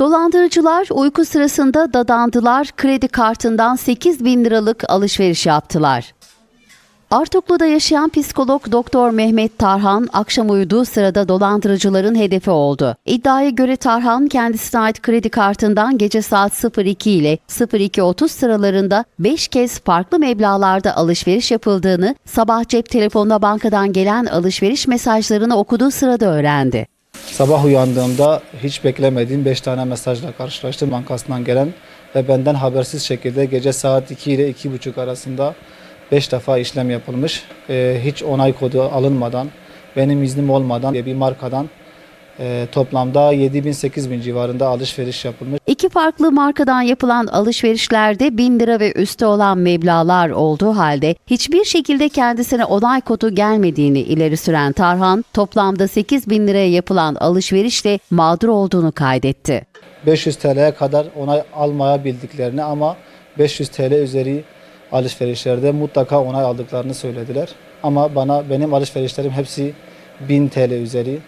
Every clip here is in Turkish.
Dolandırıcılar uyku sırasında dadandılar, kredi kartından 8 bin liralık alışveriş yaptılar. Artuklu'da yaşayan psikolog Doktor Mehmet Tarhan akşam uyuduğu sırada dolandırıcıların hedefi oldu. İddiaya göre Tarhan kendisine ait kredi kartından gece saat 02 ile 02.30 sıralarında 5 kez farklı meblağlarda alışveriş yapıldığını, sabah cep telefonuna bankadan gelen alışveriş mesajlarını okuduğu sırada öğrendi. Sabah uyandığımda hiç beklemediğim 5 tane mesajla karşılaştım bankasından gelen ve benden habersiz şekilde gece saat 2 ile 2.30 arasında 5 defa işlem yapılmış. Ee, hiç onay kodu alınmadan, benim iznim olmadan bir markadan e, toplamda 7000-8000 civarında alışveriş yapılmış. İki farklı markadan yapılan alışverişlerde 1000 lira ve üstü olan meblağlar olduğu halde hiçbir şekilde kendisine onay kodu gelmediğini ileri süren Tarhan, toplamda 8 bin liraya yapılan alışverişle mağdur olduğunu kaydetti. 500 TL'ye kadar onay almayabildiklerini ama 500 TL üzeri alışverişlerde mutlaka onay aldıklarını söylediler. Ama bana benim alışverişlerim hepsi 1000 TL üzeri.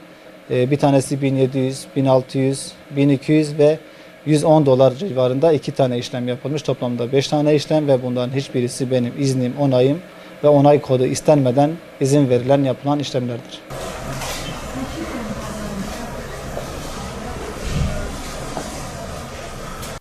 Ee, Bir tanesi 1700, 1600, 1200 ve 110 dolar civarında iki tane işlem yapılmış. Toplamda 5 tane işlem ve bundan hiçbirisi benim iznim, onayım ve onay kodu istenmeden izin verilen yapılan işlemlerdir.